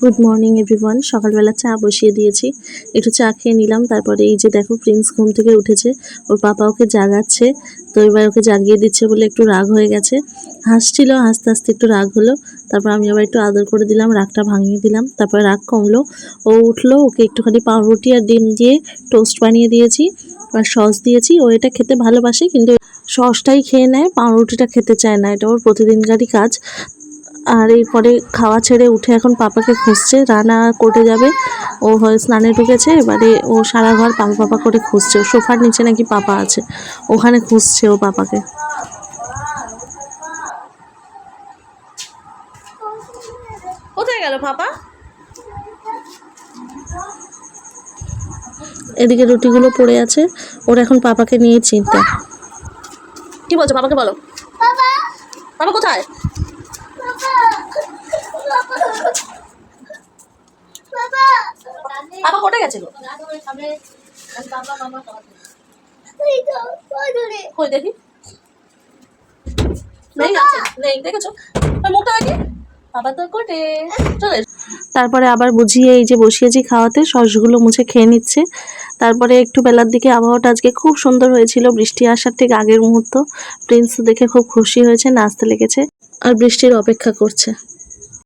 Good morning everyone সকালবেলা চা বসিয়ে দিয়েছি। একটু চা খেয়ে নিলাম। তারপরে এই যে দেখো, প্রিন্স ঘুম থেকে উঠেছে। ওর পাপা ওকে জাগাচ্ছে। তো এবার ওকে জাগিয়ে দিচ্ছে বলে একটু রাগ হয়ে গেছে। হাসছিল, হাসতে হাসতে একটু রাগ হলো। তারপর আমি আবার একটু আদর করে দিলাম, রাগটা ভাঙিয়ে দিলাম। তারপর রাগ কমলো। ও উঠল, ওকে একটুখানি পাউরুটি আর ডিম দিয়ে টোস্ট বানিয়ে দিয়েছি আর সস দিয়েছি। ও এটা খেতে ভালোবাসে, কিন্তু সসটাই খেয়ে নেয়, পাউরুটিটা খেতে চায় না। এটা ওর প্রতিদিনকারই কাজ। আর এরপরে খাওয়া ছেড়ে উঠে এখন পাপাকে খুঁজছে। রান্না করতে যাবে। ও হয় স্নানে ঢুকেছে। এবারে ও সারা ঘর পাপা পাপা করে খুঁজছে। ও সোফার নিচে নাকি পাপা আছে। ওখানে খুঁজছে ও পাপাকে। কোথায় গেল পাপা? এদিকে রুটিগুলো পড়ে আছে। ওর এখন পাপাকে নিয়ে চিন্তা। কি বলছো? পাপাকে বলো। পাপা কোথায়? পাপা কোথায় গেছিল? কই দেখি? নেই আছে নেই দেখেছ? মুখটা দেখি? বাবা তো কোটে চলে তারপরে আবার বুঝিয়ে এই যে বসিয়েছি খাওয়াতে সসগুলো মুছে খেয়ে নিচ্ছে। তারপরে একটু বেলার দিকে আবহাওয়াটা আজকে খুব সুন্দর হয়েছিল বৃষ্টি আসার ঠিক আগের মুহূর্ত। প্রিন্স দেখে খুব খুশি হয়েছে নাচতে লেগেছে আর বৃষ্টির অপেক্ষা করছে।